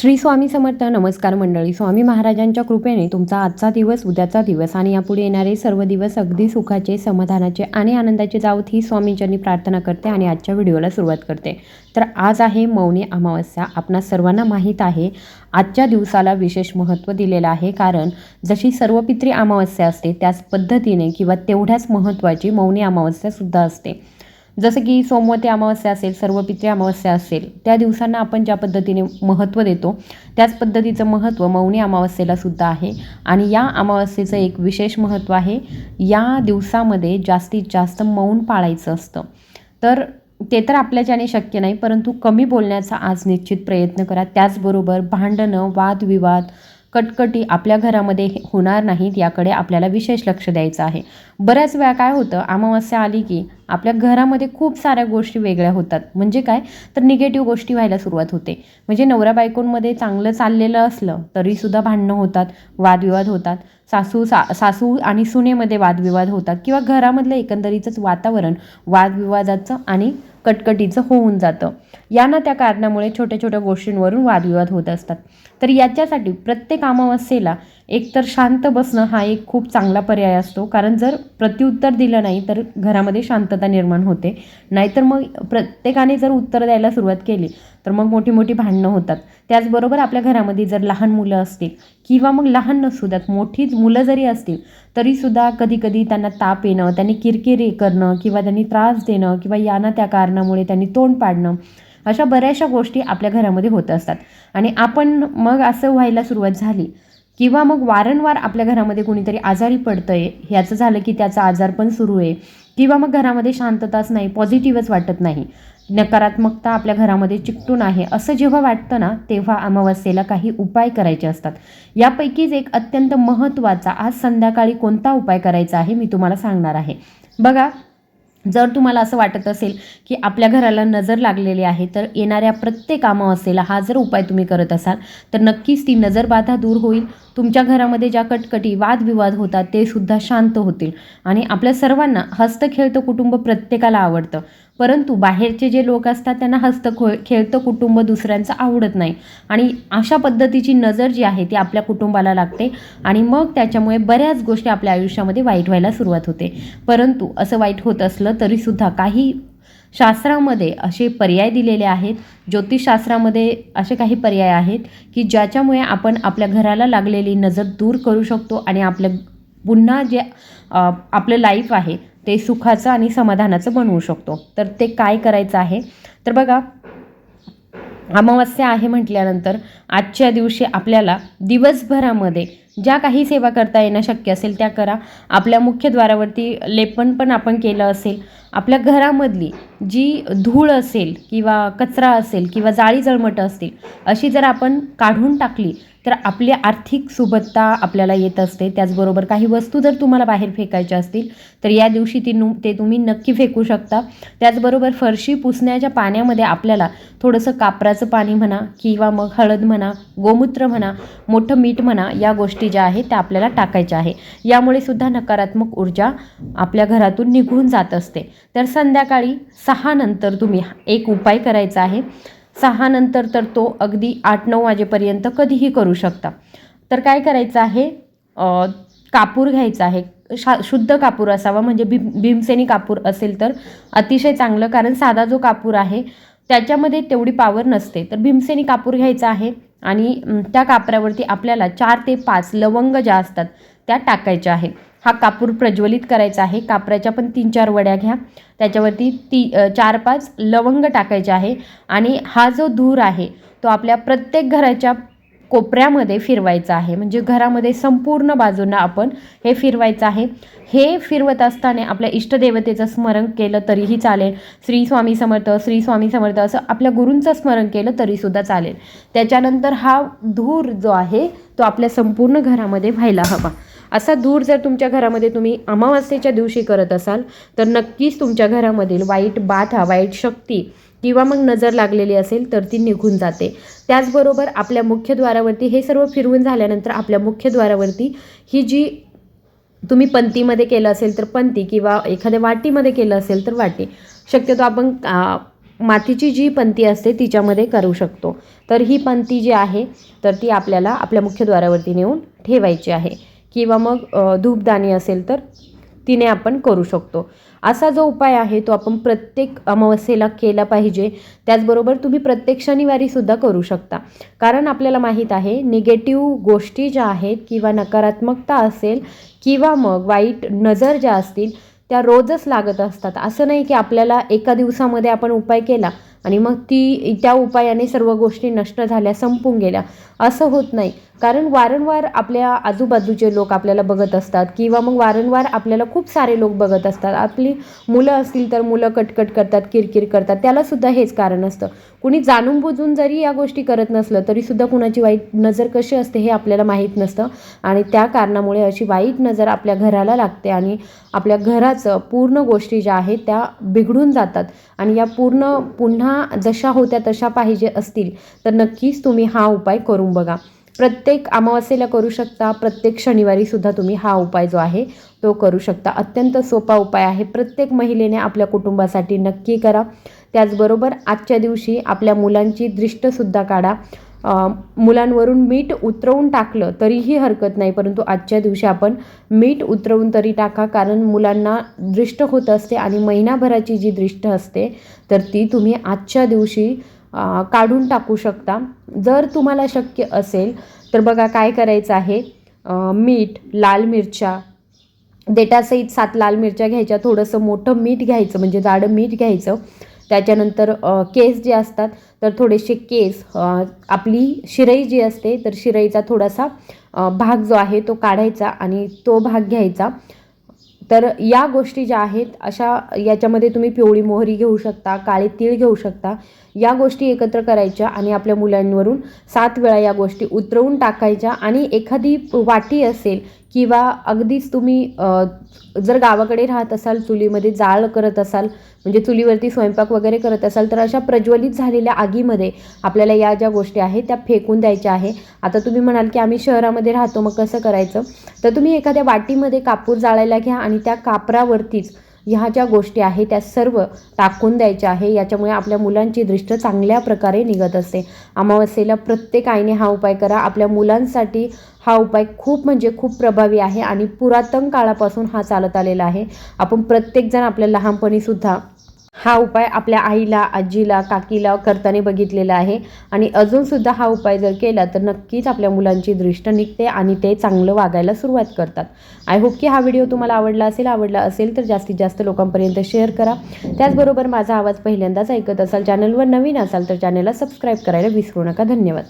श्री स्वामी समर्थ नमस्कार मंडळी स्वामी महाराजांच्या कृपेने तुमचा आजचा दिवस उद्याचा दिवस आणि यापुढे येणारे सर्व दिवस अगदी सुखाचे समाधानाचे आणि आनंदाचे जावत ही स्वामींच्यांनी प्रार्थना करते आणि आजच्या व्हिडिओला सुरुवात करते. तर आज आहे मौनी अमावस्या. आपणा सर्वांना माहीत आहे आजच्या दिवसाला विशेष महत्त्व दिलेलं आहे कारण जशी सर्वपित्री अमावस्या असते त्याच पद्धतीने किंवा तेवढ्याच महत्त्वाची मौनी अमावस्यासुद्धा असते. जसं की सोमवती अमावस्या असेल सर्व पित्री अमावस्या असेल त्या दिवसांना आपण ज्या पद्धतीने महत्त्व देतो त्याच पद्धतीचं महत्त्व मौनी अमावस्येला सुद्धा आहे. आणि या अमावस्येचं एक विशेष महत्त्व आहे या दिवसामध्ये जास्तीत जास्त मौन पाळायचं असतं. तर ते तर आपल्याच्याने शक्य नाही परंतु कमी बोलण्याचा आज निश्चित प्रयत्न करा. त्याचबरोबर भांडणं वादविवाद कटकटी आपल्या घरामध्ये होणार नाहीत याकडे आपल्याला विशेष लक्ष द्यायचं आहे. बऱ्याच वेळा काय होतं अमावस्या आली की आपल्या घरामध्ये खूप साऱ्या गोष्टी वेगळ्या होतात. म्हणजे काय? तर निगेटिव्ह गोष्टी व्हायला सुरुवात होते. म्हणजे नवरा बायकोंमध्ये चांगलं चाललेलं असलं तरीसुद्धा भांडणं होतात वादविवाद होतात. सासू सा सासू आणि सुनेमध्ये वादविवाद होतात. किंवा घरामधलं एकंदरीतच वातावरण वादविवादाचं आणि कटकटीचं होऊन जातं. या ना त्या कारणामुळे छोट्या छोट्या गोष्टींवरून वादविवाद होत असतात. तर याच्यासाठी प्रत्येक अमावस्येला एकतर शांत बसणं हा एक खूप चांगला पर्याय असतो. कारण जर प्रत्युत्तर दिलं नाही तर घरामध्ये शांतता निर्माण होते. नाहीतर मग प्रत्येकाने जर उत्तर द्यायला सुरुवात केली तर मग मोठी मोठी भांडणं होतात. त्याचबरोबर आपल्या घरामध्ये जर लहान मुलं असतील किंवा मग लहान नसू द्यात मोठीच मुलं जरी असतील तरीसुद्धा कधीकधी त्यांना ताप येणं त्यांनी किरकिरी करणं किंवा त्यांनी त्रास देणं किंवा याना त्या कारणामुळे त्यांनी तोंड पाडणं अशा बऱ्याचशा गोष्टी आपल्या घरामध्ये होत असतात. आणि आपण मग असं व्हायला सुरुवात झाली किंवा मग वारंवार आपल्या घरामध्ये कोणीतरी आजारी पडतं आहे ह्याचं झालं की त्याचा आजार पण सुरू आहे. किंवा मग घरामध्ये शांतताच नाही पॉझिटिव्हच वाटत नाही. नकारात्मकता आपल्या घरामध्ये चिकटून आहे. असं जेव्हा वाटतं ना तेव्हा अमावस्येला काही उपाय करायचे असतात. यापैकीच एक अत्यंत महत्त्वाचा आज संध्याकाळी कोणता उपाय करायचा आहे मी तुम्हाला सांगणार आहे. बघा जर तुम्हाला असं वाटत असेल की आपल्या घराला नजर लागलेली आहे तर येणाऱ्या प्रत्येक अमावस्येला हा जर उपाय तुम्ही करत असाल तर नक्कीच ती नजरबाधा दूर होईल. तुमच्या घरामध्ये ज्या कटकटी वादविवाद होतात ते सुद्धा शांत होतील. आणि आपल्या सर्वांना हस्तखेळतं कुटुंब प्रत्येकाला आवडतं. परंतु बाहेरचे जे लोक असतात त्यांना हस्तखो खेळतं कुटुंब दुसऱ्यांचं आवडत नाही. आणि अशा पद्धतीची नजर जी आहे ती आपल्या कुटुंबाला लागते आणि मग त्याच्यामुळे बऱ्याच गोष्टी आपल्या आयुष्यामध्ये वाईट व्हायला सुरुवात होते. परंतु असं वाईट होत असलं तरीसुद्धा काही शास्त्रामध्ये असे पर्याय दिलेले आहेत ज्योतिषशास्त्रामध्ये असे काही पर्याय आहेत की ज्याच्यामुळे आपण आपल्या घराला लागलेली नजर दूर करू शकतो आणि आपलं पुन्हा जे आपलं लाईफ आहे ते सुखाचं आणि समाधानाचं बनवू शकतो. तर ते काय करायचं आहे? तर बघा अमावस्या आहे म्हटल्यानंतर आजच्या दिवशी आपल्याला दिवसभरामध्ये ज्या काही सेवा करता येणं शक्य असेल त्या करा. आपल्या मुख्यद्वारावरती लेपन पण आपण केलं असेल. आपल्या घरामधली जी धूळ असेल किंवा कचरा असेल किंवा जाळी जळमटं असतील अशी जर आपण काढून टाकली तर आपली आर्थिक सुबत्ता आपल्याला येत असते. त्याचबरोबर काही वस्तू जर तुम्हाला बाहेर फेकायच्या असतील तर या दिवशी ती नु ते तुम्ही नक्की फेकू शकता. त्याचबरोबर फरशी पुसण्याच्या पाण्यामध्ये आपल्याला थोडंसं कापराचं पाणी म्हणा किंवा मग हळद म्हणा गोमूत्र म्हणा मोठं मीठ म्हणा या गोष्टी ज्या आहेत त्या आपल्याला टाकायच्या आहे. यामुळे सुद्धा नकारात्मक ऊर्जा आपल्या घरातून निघून जात असते. तर संध्याकाळी सहा नंतर तुम्ही एक उपाय करायचा आहे. सहा नंतर तर तो अगदी आठ नऊ वाजेपर्यंत कधीही करू शकता. तर काय करायचं आहे? कापूर घ्यायचा आहे. शा शुद्ध कापूर असावा. म्हणजे भीम भीमसेनी कापूर असेल तर अतिशय चांगलं कारण साधा जो कापूर आहे त्याच्यामध्ये तेवढी पावर नसते. तर भीमसेनी कापूर घ्यायचा आहे. आणि त्या कापरावरती आपल्याला चार ते पाच लवंग ज्या असतात त्या टाकायच्या आहेत. हा कापूर प्रज्वलित करायचा आहे. कापराच्या पण तीन चार वड्या घ्या. त्याच्यावरती ती चार पाच लवंग टाकायचे आहे. आणि हा जो धूर आहे तो आपल्या प्रत्येक घराच्या कोपऱ्यामध्ये फिरवायचं आहे. म्हणजे घरामध्ये संपूर्ण बाजूंना आपण हे फिरवायचं आहे. हे फिरवत असताना आपल्या इष्टदेवतेचं स्मरण केलं तरीही चालेल. श्री स्वामी समर्थ श्री स्वामी समर्थ असं आपल्या गुरूंचं स्मरण केलं तरीसुद्धा चालेल. त्याच्यानंतर हा धूर जो आहे तो आपल्या संपूर्ण घरामध्ये व्हायला हवा. असा धूर जर तुमच्या घरामध्ये तुम्ही अमावास्येच्या दिवशी करत असाल तर नक्कीच तुमच्या घरामधील वाईट बाधा वाईट शक्ती किंवा मग नजर लागलेली असेल तर ती निघून जाते. त्याचबरोबर आपल्या मुख्यद्वारावरती हे सर्व फिरवून झाल्यानंतर आपल्या मुख्यद्वारावरती ही जी तुम्ही पंतीमध्ये केलं असेल तर पंती किंवा एखाद्या वाटीमध्ये केलं असेल तर वाटी. शक्यतो आपण मातीची जी पंती असते तिच्यामध्ये करू शकतो. तर ही पंती जी आहे तर ती आपल्याला आपल्या मुख्यद्वारावरती नेऊन ठेवायची आहे. किंवा मग धूपदाणी असेल तर तिने आपण करू शकतो. असा जो उपाय आहे तो आपण प्रत्येक अमावस्येला केला पाहिजे. त्याचबरोबर तुम्ही प्रत्येक शनिवारीसुद्धा करू शकता. कारण आपल्याला माहीत आहे निगेटिव्ह गोष्टी ज्या आहेत किंवा नकारात्मकता असेल किंवा मग वाईट नजर ज्या असतील त्या रोजच लागत असतात. असं नाही की आपल्याला एका दिवसामध्ये आपण उपाय केला आणि मग ती त्या उपायाने सर्व गोष्टी नष्ट झाल्या संपून गेल्या. असं होत नाही. कारण वारंवार आपल्या आजूबाजूचे लोक आपल्याला बघत असतात किंवा मग वारंवार आपल्याला खूप सारे लोक बघत असतात. आपली मुलं असतील तर मुलं कटकट करतात किरकिर करतात. त्यालासुद्धा हेच कारण असतं. कुणी जाणून बुजून जरी या गोष्टी करत नसलं तरीसुद्धा कुणाची वाईट नजर कशी असते हे आपल्याला माहीत नसतं. आणि त्या कारणामुळे अशी वाईट नजर आपल्या घराला लागते आणि आपल्या घराचं पूर्ण गोष्टी ज्या आहेत त्या बिघडून जातात. आणि या पूर्ण पुन्हा जशा होत्या तशा पाहिजे असतील तर नक्कीच तुम्ही हा उपाय करून बघा. प्रत्येक अमावस्येला करू शकता प्रत्येक शनिवारीसुद्धा तुम्ही हा उपाय जो आहे तो करू शकता. अत्यंत सोपा उपाय आहे. प्रत्येक महिलेने आपल्या कुटुंबासाठी नक्की करा. त्याचबरोबर आजच्या दिवशी आपल्या मुलांची दृष्टसुद्धा काढा. मुलांवरून मीठ उतरवून टाकलं तरीही हरकत नाही परंतु आजच्या दिवशी आपण मीठ उतरवून तरी टाका कारण मुलांना दृष्ट होत असते आणि महिनाभराची जी दृष्ट असते तर ती तुम्ही आजच्या दिवशी काढून टाकू शकता. जर तुम्हाला शक्य असेल तर बघा काय करायचं आहे. मीठ लाल मिरच्या देटासहित सात लाल मिरच्या घ्यायच्या. थोडंसं मोठं मीठ घ्यायचं म्हणजे जाडं मीठ घ्यायचं. त्याच्यानंतर केस जे असतात तर थोडेसे केस आपली शिरई जी असते तर शिरईचा थोडासा भाग जो आहे तो काढायचा आणि तो भाग घ्यायचा. तर या गोष्टी ज्या आहेत अशा याच्यामध्ये तुम्ही पिवळी मोहरी घेऊ शकता काळे तीळ घेऊ शकता. या गोष्टी एकत्र करायच्या आणि आपल्या मुलांवरून सात वेळा या गोष्टी उतरवून टाकायच्या. आणि एखादी वाटी असेल किंवा अगदीच तुम्ही जर गावाकडे राहत असाल चुलीमध्ये जाळ करत असाल म्हणजे चुलीवरती स्वयंपाक वगैरे करत असाल तर अशा प्रज्वलित झालेल्या आगीमध्ये आपल्याला या ज्या गोष्टी आहेत त्या फेकून द्यायच्या आहे. आता तुम्ही म्हणाल की आम्ही शहरामध्ये राहतो मग कसं करायचं? तर तुम्ही एखाद्या वाटीमध्ये कापूर जाळायला घ्या आणि त्या कापरावरतीच ह्या ज्या गोष्टी आहेत त्या सर्व टाकून द्यायच्या आहे. याच्यामुळे आपल्या मुलांची दृष्ट चांगल्या प्रकारे निघत असते. अमावस्येला प्रत्येक आईने हा उपाय करा. आपल्या मुलांसाठी हा उपाय खूप म्हणजे खूप प्रभावी आहे आणि पुरातन काळापासून हा चालत आलेला आहे. आपण प्रत्येकजण आपल्या लहानपणीसुद्धा हा उपाय आपल्या आईला आजीला काकीला करताना बघितलेला आहे. आणि अजूनसुद्धा हा उपाय जर केला तर नक्कीच आपल्या मुलांची दृष्ट निघते आणि ते चांगलं वागायला सुरुवात करतात. आय होप की हा व्हिडिओ तुम्हाला आवडला असेल. आवडला असेल तर जास्तीत जास्त लोकांपर्यंत शेअर करा. त्याचबरोबर माझा आवाज पहिल्यांदाच ऐकत असाल चॅनलवर नवीन असाल तर चॅनलला सबस्क्राईब करायला विसरू नका. धन्यवाद.